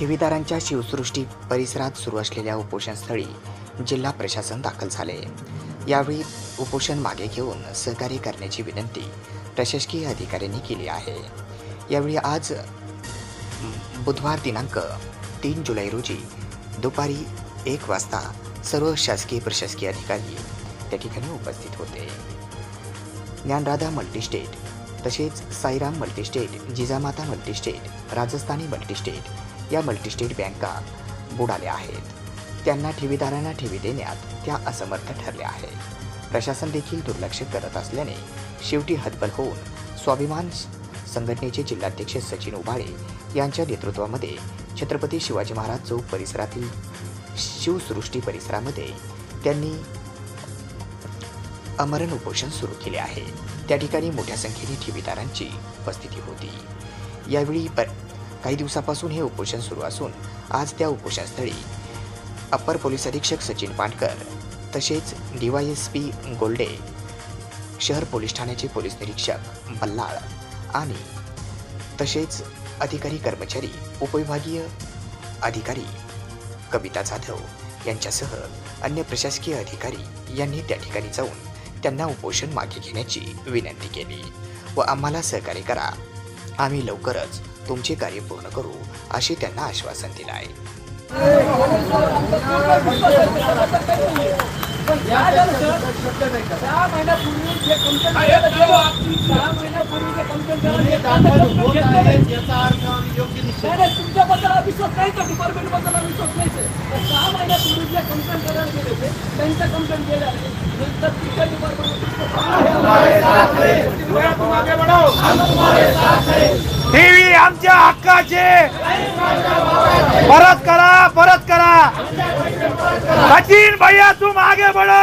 ठेवीदारांच्या शिवसृष्टी परिसरात सुरू असलेल्या उपोषणस्थळी जिल्हा प्रशासन दाखल झाले. यावेळी उपोषण मागे घेऊन सहकार्य करण्याची विनंती प्रशासकीय अधिकाऱ्यांनी केली आहे. यावेळी आज बुधवार दिनांक तीन जुलै रोजी दुपारी एक वाजता सर्व शासकीय प्रशासकीय अधिकारी त्या ठिकाणी उपस्थित होते. ज्ञानराधा मल्टीस्टेट तसेच Sairam multistate Jijamata multistate Rajasthani multistate या मल्टीस्टेट बँका बुडाल्या आहेत. त्यांना ठेवीदारांना ठेवी देण्यात त्या असमर्थ ठरल्या आहेत. प्रशासन देखील दुर्लक्ष करत असल्याने शेवटी हतबल होऊन स्वाभिमान संघटनेचे जिल्हाध्यक्ष सचिन उबाळे यांच्या नेतृत्वामध्ये छत्रपती शिवाजी महाराज चौक परिसरातील शिवसृष्टी परिसरामध्ये त्यांनी अमरण उपोषण सुरू केले आहे. त्या ठिकाणी मोठ्या संख्येने ठेवीदारांची उपस्थिती होती. यावेळी पर काही दिवसापासून हे उपोषण सुरू असून आज त्या उपोषणस्थळी अप्पर पोलीस अधीक्षक सचिन पाटकर तसेच डीवायएसपी गोल्डे शहर पोलीस ठाण्याचे पोलीस निरीक्षक बल्लाळ आणि तसेच अधिकारी कर्मचारी उपविभागीय अधिकारी कविता जाधव यांच्यासह अन्य प्रशासकीय अधिकारी यांनी त्या ठिकाणी जाऊन त्यांना उपोषण मागे घेण्याची विनंती केली व आम्हाला सहकार्य करा. आम्ही लवकरच तुमचे कार्य पूर्ण करू असे त्यांना आश्वासन दिलं आहे तुमच्याबद्दल नाही का डिपार्टमेंटबद्दल विश्वास नाही सहा महिन्यापूर्वी जे कंप्लेंट करायला गेले होते त्यांच्या कंप्लेंट गेल्या तर नंतर डिपार्टमेंट हक्काचे परत करा परत करा! सचिन भैया तुम आगे बढ़ो